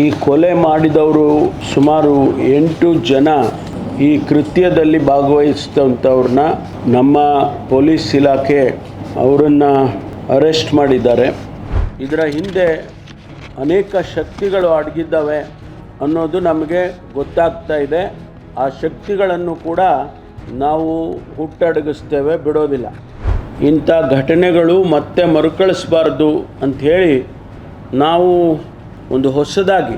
ಈ ಕೊಲೆ ಮಾಡಿದವರು ಸುಮಾರು ಎಂಟು ಜನ ಈ ಕೃತ್ಯದಲ್ಲಿ ಭಾಗವಹಿಸಿದಂಥವ್ರನ್ನ ನಮ್ಮ ಪೊಲೀಸ್ ಇಲಾಖೆ ಅವರನ್ನು ಅರೆಸ್ಟ್ ಮಾಡಿದ್ದಾರೆ. ಇದರ ಹಿಂದೆ ಅನೇಕ ಶಕ್ತಿಗಳು ಅಡಗಿದ್ದಾವೆ ಅನ್ನೋದು ನಮಗೆ ಗೊತ್ತಾಗ್ತಾ ಇದೆ. ಆ ಶಕ್ತಿಗಳನ್ನು ಕೂಡ ನಾವು ಹುಟ್ಟಡಗಿಸ್ತೇವೆ, ಬಿಡೋದಿಲ್ಲ. ಇಂಥ ಘಟನೆಗಳು ಮತ್ತೆ ಮರುಕಳಿಸಬಾರ್ದು ಅಂಥೇಳಿ ನಾವು ಒಂದು ಹೊಸದಾಗಿ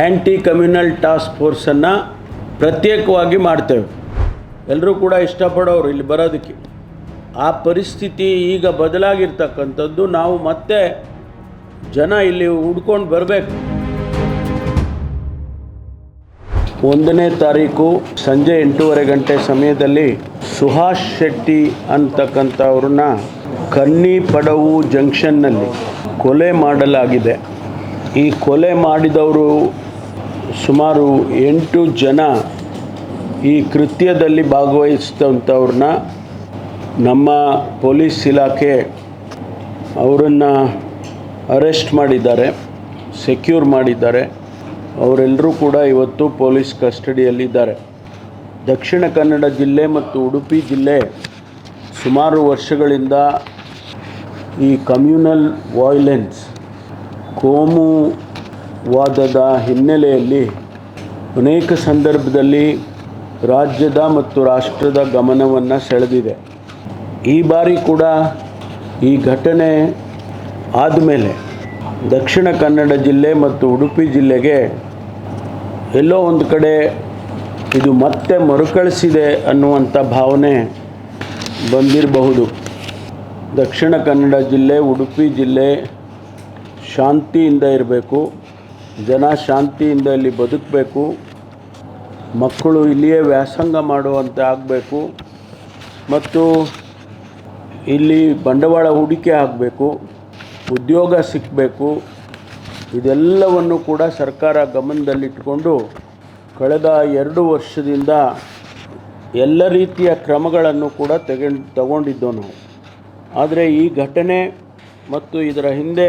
ಆ್ಯಂಟಿ ಕಮ್ಯುನಲ್ ಟಾಸ್ಕ್ ಫೋರ್ಸನ್ನು ಪ್ರತ್ಯೇಕವಾಗಿ ಮಾಡ್ತೇವೆ. ಎಲ್ಲರೂ ಕೂಡ ಇಷ್ಟಪಡೋರು ಇಲ್ಲಿ ಬರೋದಕ್ಕೆ. ಆ ಪರಿಸ್ಥಿತಿ ಈಗ ಬದಲಾಗಿರ್ತಕ್ಕಂಥದ್ದು ನಾವು ಮತ್ತೆ ಜನ ಇಲ್ಲಿ ಹುಡ್ಕೊಂಡು ಬರಬೇಕು. ಒಂದನೇ ತಾರೀಕು ಸಂಜೆ ಎಂಟೂವರೆ ಗಂಟೆ ಸಮಯದಲ್ಲಿ ಸುಹಾಸ್ ಶೆಟ್ಟಿ ಅಂತಕ್ಕಂಥವ್ರನ್ನ ಕನ್ನಿ ಪಡವು ಜಂಕ್ಷನ್ನಲ್ಲಿ ಕೊಲೆ ಮಾಡಲಾಗಿದೆ. ಈ ಕೊಲೆ ಮಾಡಿದವರು ಸುಮಾರು ಎಂಟು ಜನ ಈ ಕೃತ್ಯದಲ್ಲಿ ಭಾಗವಹಿಸಿದಂಥವ್ರನ್ನ ನಮ್ಮ ಪೊಲೀಸ್ ಇಲಾಖೆ ಅವರನ್ನು ಅರೆಸ್ಟ್ ಮಾಡಿದ್ದಾರೆ, ಸೆಕ್ಯೂರ್ ಮಾಡಿದ್ದಾರೆ. ಅವರೆಲ್ಲರೂ ಕೂಡ ಇವತ್ತು ಪೊಲೀಸ್ ಕಸ್ಟಡಿಯಲ್ಲಿದ್ದಾರೆ. ದಕ್ಷಿಣ ಕನ್ನಡ ಜಿಲ್ಲೆ ಮತ್ತು ಉಡುಪಿ ಜಿಲ್ಲೆ ಸುಮಾರು ವರ್ಷಗಳಿಂದ ಈ ಕಮ್ಯುನಲ್ ವಾಯ್ಲೆನ್ಸ್ ಕೋಮುವಾದದ ಹಿನ್ನೆಲೆಯಲ್ಲಿ ಅನೇಕ ಸಂದರ್ಭದಲ್ಲಿ ರಾಜ್ಯದ ಮತ್ತು ರಾಷ್ಟ್ರದ ಗಮನವನ್ನು ಸೆಳೆದಿದೆ. ಈ ಬಾರಿ ಕೂಡ ಈ ಘಟನೆ ಆದಮೇಲೆ ದಕ್ಷಿಣ ಕನ್ನಡ ಜಿಲ್ಲೆ ಮತ್ತು ಉಡುಪಿ ಜಿಲ್ಲೆಗೆ ಎಲ್ಲೋ ಒಂದು ಕಡೆ ಇದು ಮತ್ತೆ ಮರುಕಳಿಸಿದೆ ಅನ್ನುವಂಥ ಭಾವನೆ ಬಂದಿರಬಹುದು. ದಕ್ಷಿಣ ಕನ್ನಡ ಜಿಲ್ಲೆ, ಉಡುಪಿ ಜಿಲ್ಲೆ ಶಾಂತಿಯಿಂದ ಇರಬೇಕು, ಜನ ಶಾಂತಿಯಿಂದ ಇಲ್ಲಿ ಬದುಕಬೇಕು, ಮಕ್ಕಳು ಇಲ್ಲಿಯೇ ವ್ಯಾಸಂಗ ಮಾಡುವಂತೆ ಆಗಬೇಕು, ಮತ್ತು ಇಲ್ಲಿ ಬಂಡವಾಳ ಹೂಡಿಕೆ ಆಗಬೇಕು, ಉದ್ಯೋಗ ಸಿಕ್ಕಬೇಕು ಇದೆಲ್ಲವನ್ನು ಕೂಡ ಸರ್ಕಾರ ಗಮನದಲ್ಲಿಟ್ಟುಕೊಂಡು ಕಳೆದ ಎರಡು ವರ್ಷದಿಂದ ಎಲ್ಲ ರೀತಿಯ ಕ್ರಮಗಳನ್ನು ಕೂಡ ತೆಗೆ ತಗೊಂಡಿದ್ದೋ ಆದರೆ ಈ ಘಟನೆ ಮತ್ತು ಇದರ ಹಿಂದೆ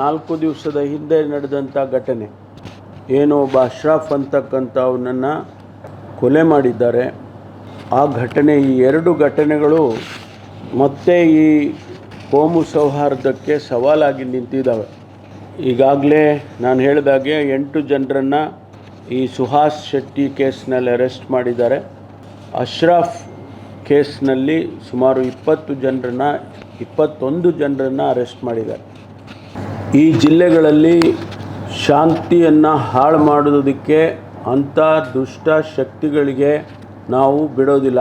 ನಾಲ್ಕು ದಿವಸದ ಹಿಂದೆ ನಡೆದಂಥ ಘಟನೆ. ಏನು ಒಬ್ಬ ಅಶ್ರಾಫ್ ಅಂತಕ್ಕಂಥವನನ್ನು ಕೊಲೆ ಮಾಡಿದ್ದಾರೆ. ಆ ಘಟನೆ, ಈ ಎರಡು ಘಟನೆಗಳು ಮತ್ತೆ ಈ ಕೋಮು ಸೌಹಾರ್ದಕ್ಕೆ ಸವಾಲಾಗಿ ನಿಂತಿದ್ದಾವೆ. ಈಗಾಗಲೇ ನಾನು ಹೇಳಿದಾಗೆ ಎಂಟು ಜನರನ್ನು ಈ ಸುಹಾಸ್ ಶೆಟ್ಟಿ ಕೇಸ್ನಲ್ಲಿ ಅರೆಸ್ಟ್ ಮಾಡಿದ್ದಾರೆ. ಅಶ್ರಾಫ್ ಕೇಸ್ನಲ್ಲಿ ಸುಮಾರು ಇಪ್ಪತ್ತು ಜನರನ್ನು ಇಪ್ಪತ್ತೊಂದು ಜನರನ್ನು ಅರೆಸ್ಟ್ ಮಾಡಿದ್ದಾರೆ. ಈ ಜಿಲ್ಲೆಗಳಲ್ಲಿ ಶಾಂತಿಯನ್ನು ಹಾಳು ಮಾಡೋದಕ್ಕೆ ಅಂಥ ದುಷ್ಟ ಶಕ್ತಿಗಳಿಗೆ ನಾವು ಬಿಡೋದಿಲ್ಲ.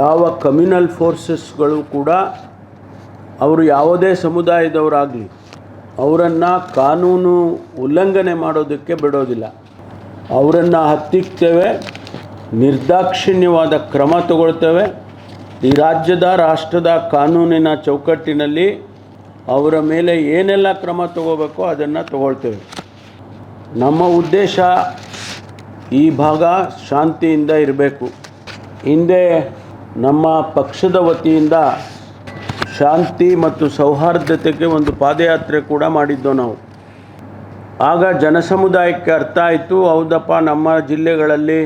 ಯಾವ ಕಮ್ಯುನಲ್ ಫೋರ್ಸಸ್ಗಳು ಕೂಡ ಅವರು ಯಾವುದೇ ಸಮುದಾಯದವರಾಗಲಿ ಅವರನ್ನು ಕಾನೂನು ಉಲ್ಲಂಘನೆ ಮಾಡೋದಕ್ಕೆ ಬಿಡೋದಿಲ್ಲ. ಅವರನ್ನು ಹತ್ತಿಕ್ತೇವೆ, ನಿರ್ದಾಕ್ಷಿಣ್ಯವಾದ ಕ್ರಮ ತಗೊಳ್ತೇವೆ. ಈ ರಾಜ್ಯದ, ರಾಷ್ಟ್ರದ ಕಾನೂನಿನ ಚೌಕಟ್ಟಿನಲ್ಲಿ ಅವರ ಮೇಲೆ ಏನೆಲ್ಲ ಕ್ರಮ ತಗೋಬೇಕೋ ಅದನ್ನು ತಗೊಳ್ತೇವೆ. ನಮ್ಮ ಉದ್ದೇಶ ಈ ಭಾಗ ಶಾಂತಿಯಿಂದ ಇರಬೇಕು. ಹಿಂದೆ ನಮ್ಮ ಪಕ್ಷದ ವತಿಯಿಂದ ಶಾಂತಿ ಮತ್ತು ಸೌಹಾರ್ದತೆಗೆ ಒಂದು ಪಾದಯಾತ್ರೆ ಕೂಡ ಮಾಡಿದ್ದೋ ನಾವು. ಆಗ ಜನಸಮುದಾಯಕ್ಕೆ ಅರ್ಥ ಆಯಿತು, ಹೌದಪ್ಪ, ನಮ್ಮ ಜಿಲ್ಲೆಗಳಲ್ಲಿ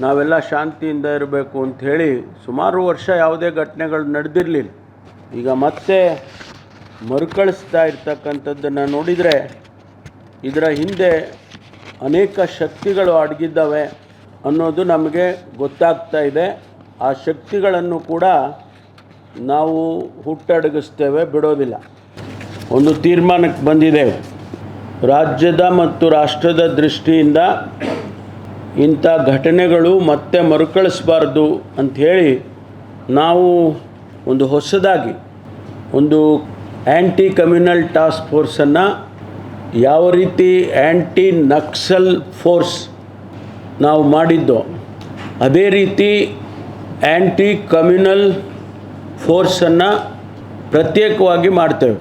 ನಾವೆಲ್ಲ ಶಾಂತಿಯಿಂದ ಇರಬೇಕು ಅಂಥೇಳಿ ಸುಮಾರು ವರ್ಷ ಯಾವುದೇ ಘಟನೆಗಳು ನಡೆದಿರಲಿಲ್ಲ. ಈಗ ಮತ್ತೆ ಮರುಕಳಿಸ್ತಾ ಇರ್ತಕ್ಕಂಥದ್ದನ್ನು ನೋಡಿದರೆ ಇದರ ಹಿಂದೆ ಅನೇಕ ಶಕ್ತಿಗಳು ಅಡಗಿದ್ದಾವೆ ಅನ್ನೋದು ನಮಗೆ ಗೊತ್ತಾಗ್ತಾ ಇದೆ. ಆ ಶಕ್ತಿಗಳನ್ನು ಕೂಡ ನಾವು ಹುಟ್ಟಡಗಿಸ್ತೇವೆ, ಬಿಡೋದಿಲ್ಲ. ಒಂದು ತೀರ್ಮಾನಕ್ಕೆ ಬಂದಿದ್ದೇವೆ. ರಾಜ್ಯದ ಮತ್ತು ರಾಷ್ಟ್ರದ ದೃಷ್ಟಿಯಿಂದ ಇಂಥ ಘಟನೆಗಳು ಮತ್ತೆ ಮರುಕಳಿಸಬಾರ್ದು ಅಂಥೇಳಿ ನಾವು ಒಂದು ಹೊಸದಾಗಿ ಒಂದು ಆ್ಯಂಟಿ ಕಮ್ಯುನಲ್ ಟಾಸ್ಕ್ ಫೋರ್ಸನ್ನು ಯಾವ ರೀತಿ ಆ್ಯಂಟಿ ನಕ್ಸಲ್ ಫೋರ್ಸ್ ನಾವು ಮಾಡಿದ್ದೋ, ಅದೇ ರೀತಿ ಆ್ಯಂಟಿ ಕಮ್ಯುನಲ್ ಫೋರ್ಸನ್ನು ಪ್ರತ್ಯೇಕವಾಗಿ ಮಾಡ್ತೇವೆ.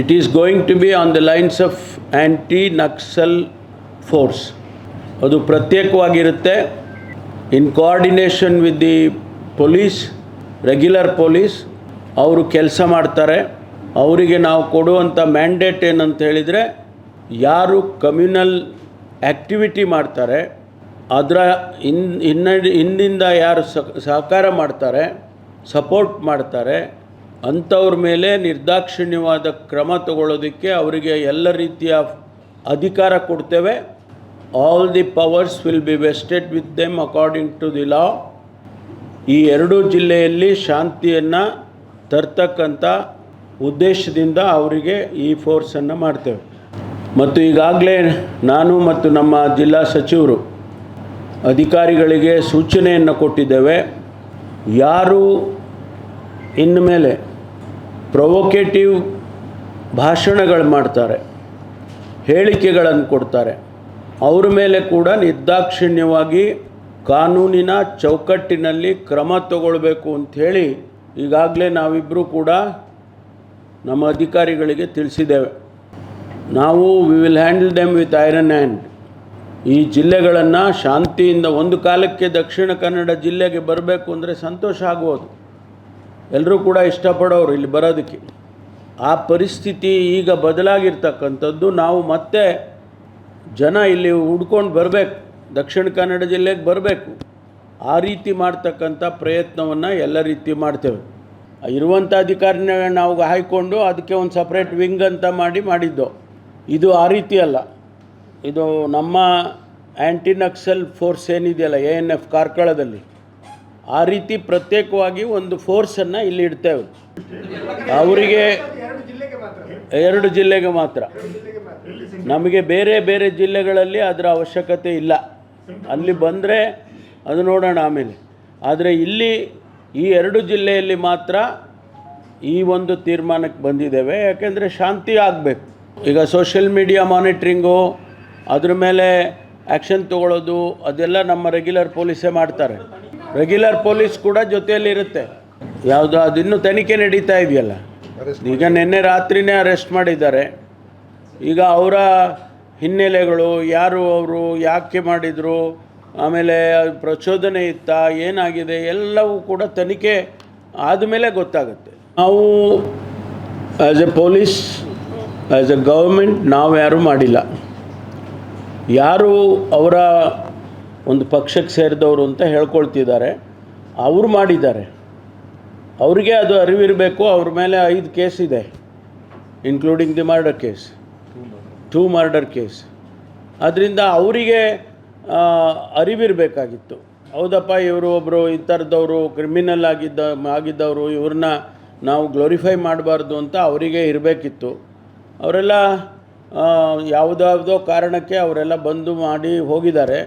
It is going to be on the lines of anti Naxal force ಅದು ಪ್ರತ್ಯೇಕವಾಗಿರುತ್ತೆ. In coordination with the police regular police ಅವರು ಕೆಲಸ ಮಾಡ್ತಾರೆ. ಅವರಿಗೆ ನಾವು ಕೊಡುವಂಥ ಮ್ಯಾಂಡೇಟ್ ಏನಂತ ಹೇಳಿದರೆ, ಯಾರು ಕಮ್ಯುನಲ್ ಆ್ಯಕ್ಟಿವಿಟಿ ಮಾಡ್ತಾರೆ, ಅದರ ಇನ್ ಹಿಂದಿಂದ ಯಾರು ಸಹ್- ಸಹಕಾರ ಮಾಡ್ತಾರೆ ಸಪೋರ್ಟ್ ಮಾಡ್ತಾರೆ, ಅಂಥವ್ರ ಮೇಲೆ ನಿರ್ದಾಕ್ಷಿಣ್ಯವಾದ ಕ್ರಮ ತಗೊಳ್ಳೋದಕ್ಕೆ ಅವರಿಗೆ ಎಲ್ಲ ರೀತಿಯ ಅಧಿಕಾರ ಕೊಡ್ತೇವೆ. All the powers will be vested with them according to the law ಈ ಎರಡೂ ಜಿಲ್ಲೆಯಲ್ಲಿ ಶಾಂತಿಯನ್ನು ತರ್ತಕ್ಕಂಥ ಉದ್ದೇಶದಿಂದ ಅವರಿಗೆ ಈ ಫೋರ್ಸನ್ನು ಮಾಡ್ತೇವೆ. ಮತ್ತು ಈಗಾಗಲೇ ನಾನು ಮತ್ತು ನಮ್ಮ ಜಿಲ್ಲಾ ಸಚಿವರು ಅಧಿಕಾರಿಗಳಿಗೆ ಸೂಚನೆಯನ್ನು ಕೊಟ್ಟಿದ್ದೇವೆ. ಯಾರು ಇನ್ನು ಮೇಲೆ ಪ್ರೊವೊಕೇಟಿವ್ ಭಾಷಣಗಳು ಮಾಡ್ತಾರೆ ಹೇಳಿಕೆಗಳನ್ನು ಕೊಡ್ತಾರೆ ಅವ್ರ ಮೇಲೆ ಕೂಡ ನಿರ್ದಾಕ್ಷಿಣ್ಯವಾಗಿ ಕಾನೂನಿನ ಚೌಕಟ್ಟಿನಲ್ಲಿ ಕ್ರಮ ತಗೊಳ್ಬೇಕು ಅಂಥೇಳಿ ಈಗಾಗಲೇ ನಾವಿಬ್ಬರೂ ಕೂಡ ನಮ್ಮ ಅಧಿಕಾರಿಗಳಿಗೆ ತಿಳಿಸಿದ್ದೇವೆ. ನಾವು we will handle them with iron hand ಈ ಜಿಲ್ಲೆಗಳನ್ನು ಶಾಂತಿಯಿಂದ ಒಂದು ಕಾಲಕ್ಕೆ ದಕ್ಷಿಣ ಕನ್ನಡ ಜಿಲ್ಲೆಗೆ ಬರಬೇಕು ಅಂದರೆ ಸಂತೋಷ ಆಗ್ಬೋದು ಎಲ್ಲರೂ ಕೂಡ ಇಷ್ಟಪಡೋರು ಇಲ್ಲಿ ಬರೋದಕ್ಕೆ. ಆ ಪರಿಸ್ಥಿತಿ ಈಗ ಬದಲಾಗಿರ್ತಕ್ಕಂಥದ್ದು. ನಾವು ಮತ್ತೆ ಜನ ಇಲ್ಲಿ ಹುಡ್ಕೊಂಡು ಬರಬೇಕು ದಕ್ಷಿಣ ಕನ್ನಡ ಜಿಲ್ಲೆಗೆ ಬರಬೇಕು. ಆ ರೀತಿ ಮಾಡ್ತಕ್ಕಂಥ ಪ್ರಯತ್ನವನ್ನು ಎಲ್ಲ ರೀತಿ ಮಾಡ್ತೇವೆ. ಇರುವಂಥ ಅಧಿಕಾರಿನ ನಾವು ಹಾಯ್ಕೊಂಡು ಅದಕ್ಕೆ ಒಂದು ಸಪ್ರೇಟ್ ವಿಂಗ್ ಅಂತ ಮಾಡಿ ಮಾಡಿದ್ದು. ಇದು ಆ ರೀತಿ ಅಲ್ಲ. ಇದು ನಮ್ಮ ಆ್ಯಂಟಿ ನಕ್ಸಲ್ ಫೋರ್ಸ್ ಏನಿದೆಯಲ್ಲ ಎ ಎನ್ ಎಫ್ ಕಾರ್ಕಳದಲ್ಲಿ ಆ ರೀತಿ ಪ್ರತ್ಯೇಕವಾಗಿ ಒಂದು ಫೋರ್ಸನ್ನು ಇಲ್ಲಿ ಇಡ್ತೇವೆ. ಅವರಿಗೆ ಎರಡು ಜಿಲ್ಲೆಗೆ ಮಾತ್ರ. ನಮಗೆ ಬೇರೆ ಬೇರೆ ಜಿಲ್ಲೆಗಳಲ್ಲಿ ಅದರ ಅವಶ್ಯಕತೆ ಇಲ್ಲ. ಅಲ್ಲಿ ಬಂದರೆ ಅದು ನೋಡೋಣ ಆಮೇಲೆ. ಆದರೆ ಇಲ್ಲಿ ಈ ಎರಡು ಜಿಲ್ಲೆಯಲ್ಲಿ ಮಾತ್ರ ಈ ಒಂದು ತೀರ್ಮಾನಕ್ಕೆ ಬಂದಿದ್ದೇವೆ. ಯಾಕೆಂದರೆ ಶಾಂತಿ ಆಗಬೇಕು. ಈಗ ಸೋಷಿಯಲ್ ಮೀಡಿಯಾ ಮಾನಿಟ್ರಿಂಗು ಅದ್ರ ಮೇಲೆ ಆ್ಯಕ್ಷನ್ ತಗೊಳ್ಳೋದು, ಅದೆಲ್ಲ ನಮ್ಮ ರೆಗ್ಯುಲರ್ ಪೊಲೀಸೇ ಮಾಡ್ತಾರೆ. ರೆಗ್ಯುಲರ್ ಪೊಲೀಸ್ ಕೂಡ ಜೊತೆಯಲ್ಲಿ ಇರುತ್ತೆ. ಯಾವುದು, ಅದಿನ್ನೂ ತನಿಖೆ ನಡೀತಾ ಇದೆಯಲ್ಲ. ಈಗ ನಿನ್ನೆ ರಾತ್ರಿನೇ ಅರೆಸ್ಟ್ ಮಾಡಿದ್ದಾರೆ. ಈಗ ಅವರ ಹಿನ್ನೆಲೆಗಳು, ಯಾರು ಅವರು, ಯಾಕೆ ಮಾಡಿದರು, ಆಮೇಲೆ ಪ್ರಚೋದನೆ ಇತ್ತಾ, ಏನಾಗಿದೆ, ಎಲ್ಲವೂ ಕೂಡ ತನಿಖೆ ಆದಮೇಲೆ ಗೊತ್ತಾಗುತ್ತೆ. ನಾವು as a police as a government ನಾವು ಯಾರೂ ಮಾಡಿಲ್ಲ. ಯಾರು ಅವರ ಒಂದು ಪಕ್ಷಕ್ಕೆ ಸೇರಿದವರು ಅಂತ ಹೇಳ್ಕೊಳ್ತಿದ್ದಾರೆ, ಅವರು ಮಾಡಿದ್ದಾರೆ. ಅವರಿಗೆ ಅದು ಅರಿವಿರಬೇಕು, ಅವ್ರ ಮೇಲೆ ಐದು ಕೇಸ್ ಇದೆ including the murder case two murder case ಅದರಿಂದ ಅವರಿಗೆ ಅರಿವಿರಬೇಕಾಗಿತ್ತು. ಹೌದಪ್ಪ, ಇವರು ಒಬ್ಬರು ಈ ಥರದವರು ಕ್ರಿಮಿನಲ್ ಆಗಿದ್ದ, ಆಗಿದ್ದವರು, ಇವ್ರನ್ನ ನಾವು ಗ್ಲೋರಿಫೈ ಮಾಡಬಾರ್ದು ಅಂತ ಅವರಿಗೆ ಇರಬೇಕಿತ್ತು. ಅವರೆಲ್ಲ ಯಾವುದಾವುದೋ ಕಾರಣಕ್ಕೆ ಅವರೆಲ್ಲ ಬಂದು ಮಾಡಿ ಹೋಗಿದ್ದಾರೆ.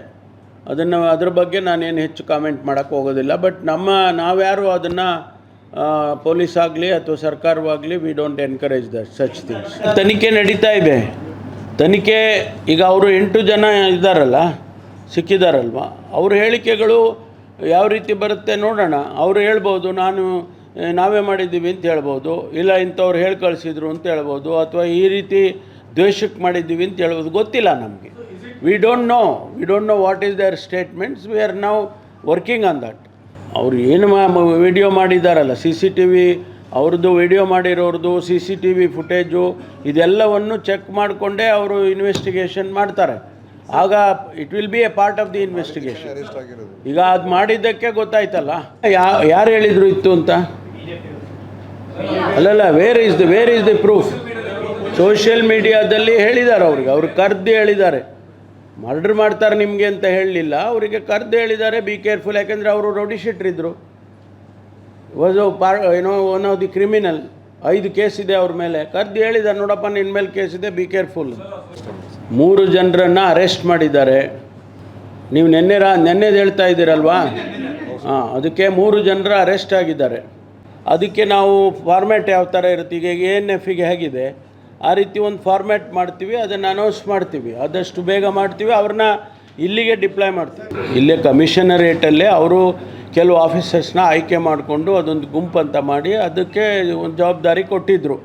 ಅದನ್ನು, ಅದ್ರ ಬಗ್ಗೆ ನಾನೇನು ಹೆಚ್ಚು ಕಾಮೆಂಟ್ ಮಾಡೋಕ್ಕೆ ಹೋಗೋದಿಲ್ಲ. ಬಟ್ ನಮ್ಮ, ನಾವ್ಯಾರು ಅದನ್ನು ಪೊಲೀಸ್ ಆಗಲಿ ಅಥವಾ ಸರ್ಕಾರವಾಗಲಿ we don't encourage that such things ತನಿಖೆ ನಡೀತಾ ಇದೆ. ತನಿಖೆ, ಈಗ ಅವರು ಎಂಟು ಜನ ಇದ್ದಾರಲ್ಲ, ಸಿಕ್ಕಿದಾರಲ್ವ? ಅವ್ರ ಹೇಳಿಕೆಗಳು ಯಾವ ರೀತಿ ಬರುತ್ತೆ ನೋಡೋಣ. ಅವರು ಹೇಳ್ಬೋದು, ನಾನು ನಾವೇ ಮಾಡಿದ್ದೀವಿ ಅಂತ ಹೇಳ್ಬೋದು, ಇಲ್ಲ ಇಂಥವ್ರು ಹೇಳಿ ಕಳಿಸಿದ್ರು ಅಂತ ಹೇಳ್ಬೋದು, ಅಥವಾ ಈ ರೀತಿ ದ್ವೇಷಕ್ಕೆ ಮಾಡಿದ್ದೀವಿ ಅಂತ ಹೇಳ್ಬೋದು, ಗೊತ್ತಿಲ್ಲ ನಮಗೆ. We don't know we don't know what is their statements we are ನಾವು ವರ್ಕಿಂಗ್ ಆನ್ ದಟ್ ಅವರು ಏನು ವಿಡಿಯೋ ಮಾಡಿದ್ದಾರಲ್ಲ ಸಿ ಸಿ ಟಿ ವಿ ಅವ್ರದ್ದು video ಮಾಡಿರೋರ್ದು C C T V footage ಇದೆಲ್ಲವನ್ನು ಚೆಕ್ ಮಾಡಿಕೊಂಡೇ ಅವರು ಇನ್ವೆಸ್ಟಿಗೇಷನ್ ಮಾಡ್ತಾರೆ. ಆಗ it will be a part of the investigation ಈಗ ಅದು ಮಾಡಿದ್ದಕ್ಕೆ ಗೊತ್ತಾಯ್ತಲ್ಲ? ಯಾ ಯಾರು ಹೇಳಿದ್ರು ಇತ್ತು ಅಂತ? ಅಲ್ಲಲ್ಲ where is the where is the proof social ಮೀಡಿಯಾದಲ್ಲಿ ಹೇಳಿದ್ದಾರೆ ಅವ್ರಿಗೆ. ಅವ್ರು ಕರೆದು ಹೇಳಿದ್ದಾರೆ ಮರ್ಡರ್ ಮಾಡ್ತಾರೆ ನಿಮಗೆ ಅಂತ ಹೇಳಲಿಲ್ಲ. ಅವರಿಗೆ ಕರೆದು ಹೇಳಿದ್ದಾರೆ ಬಿ ಕೇರ್ಫುಲ್ ಯಾಕೆಂದರೆ ಅವರು ರೌಡಿ ವಾಸ್ ಪಾರ್ ಏನೋ ಒನ್ ಆಫ್ ದಿ ಕ್ರಿಮಿನಲ್ ಐದು ಕೇಸ್ ಇದೆ ಅವ್ರ ಮೇಲೆ. ಕರ್ದು ಹೇಳಿದ ನೋಡಪ್ಪ ನಿನ್ನ ಮೇಲೆ ಕೇಸ್ ಇದೆ ಬಿ ಕೇರ್ಫುಲ್ ಮೂರು ಜನರನ್ನು ಅರೆಸ್ಟ್ ಮಾಡಿದ್ದಾರೆ. ನೀವು ನೆನ್ನೆ ರಾ, ನೆನ್ನೆದು ಹೇಳ್ತಾ ಇದ್ದೀರಲ್ವಾ? ಹಾಂ, ಅದಕ್ಕೆ ಮೂರು ಜನರ ಅರೆಸ್ಟ್ ಆಗಿದ್ದಾರೆ. ಅದಕ್ಕೆ ನಾವು ಫಾರ್ಮ್ಯಾಟ್ ಯಾವ ಥರ ಇರುತ್ತೆ, ಈಗ ಎ ಎನ್ ಹೇಗಿದೆ. ಆ ರೀತಿ ಒಂದು ಫಾರ್ಮ್ಯಾಟ್ ಮಾಡ್ತೀವಿ, ಅದನ್ನು ಅನೌನ್ಸ್ ಮಾಡ್ತೀವಿ. ಆದಷ್ಟು ಬೇಗ ಮಾಡ್ತೀವಿ, ಅವ್ರನ್ನ ಇಲ್ಲಿಗೆ ಡಿಪ್ಲಾಯ್ ಮಾಡ್ತೀವಿ. ಇಲ್ಲೇ ಕಮಿಷನರೇಟಲ್ಲೇ ಅವರು ಕೆಲವು ಆಫೀಸರ್ಸ್ನ ಆಯ್ಕೆ ಮಾಡಿಕೊಂಡು ಅದೊಂದು ಗುಂಪು ಅಂತ ಮಾಡಿ ಅದಕ್ಕೆ ಒಂದು ಜವಾಬ್ದಾರಿ ಕೊಟ್ಟಿದ್ದರು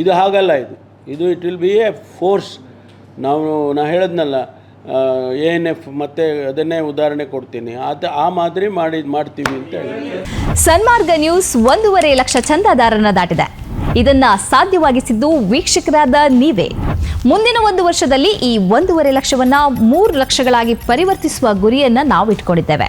ಇದು ಹಾಗಲ್ಲ ಇದು. ಇದು it will be a force ನಾವು, ನಾ ಹೇಳಿದ್ನಲ್ಲ ಎ ಎನ್ ಎಫ್ ಮತ್ತೆ ಅದನ್ನೇ ಉದಾಹರಣೆ ಕೊಡ್ತೀನಿ. ಅದು ಆ ಮಾದರಿ ಮಾಡಿ, ಮಾಡ್ತೀವಿ ಅಂತ ಹೇಳಿ. ಸನ್ಮಾರ್ಗ ನ್ಯೂಸ್ ಒಂದೂವರೆ ಲಕ್ಷ ಚಂದಾದಾರನ ದಾಟಿದೆ. ಇದನ್ನ ಸಾಧ್ಯವಾಗಿಸಿದ್ದು ವೀಕ್ಷಕರಾದ ನೀವೇ. ಮುಂದಿನ ಒಂದು ವರ್ಷದಲ್ಲಿ ಈ ಒಂದೂವರೆ ಲಕ್ಷವನ್ನ ಮೂರು ಲಕ್ಷಗಳಾಗಿ ಪರಿವರ್ತಿಸುವ ಗುರಿಯನ್ನ ನಾವು ಇಟ್ಕೊಂಡಿದ್ದೇವೆ